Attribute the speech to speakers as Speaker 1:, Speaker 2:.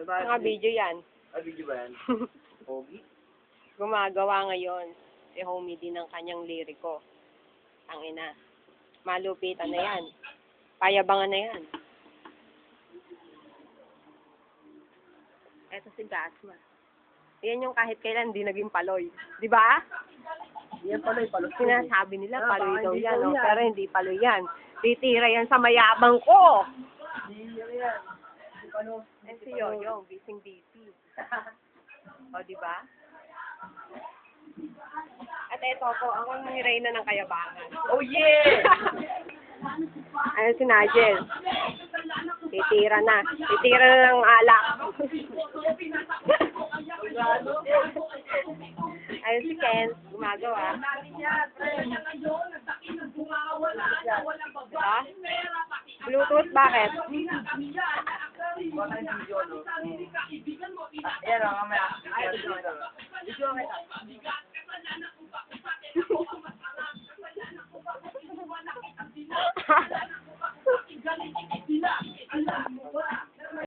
Speaker 1: Diba?
Speaker 2: Mga video yan.
Speaker 1: Ah, video ba yan? Pogi?
Speaker 2: Gumagawa ngayon si Homie din ng kanyang liriko. Ang ina. Malupitan na yan. Payabangan na yan. Eto si Gasma. Yan yung kahit kailan hindi naging paloy. Di ba?
Speaker 1: Yan pala yung palos.
Speaker 2: Sinasabi nila
Speaker 1: Ah,
Speaker 2: paloy
Speaker 1: baka
Speaker 2: daw
Speaker 1: hindi
Speaker 2: yan,
Speaker 1: daw
Speaker 2: no?
Speaker 1: yan.
Speaker 2: pero hindi paloy yan. Titira yan sa mayabang ko.
Speaker 1: Hindi yan yan. Ano?
Speaker 2: Eh si Yoyo, bising busy. O, di ba? At eto po, ako ang Reyna ng Kayabangan.
Speaker 1: Oh yeah!
Speaker 2: Ayun si Nigel. Titira na. Titira na ng alak. Ayun si Ken. Gumagawa. Ha? Bluetooth, bakit?
Speaker 1: Baka yung video, no? Ah, Yan, ang mamaya. Ay, video. Video kita.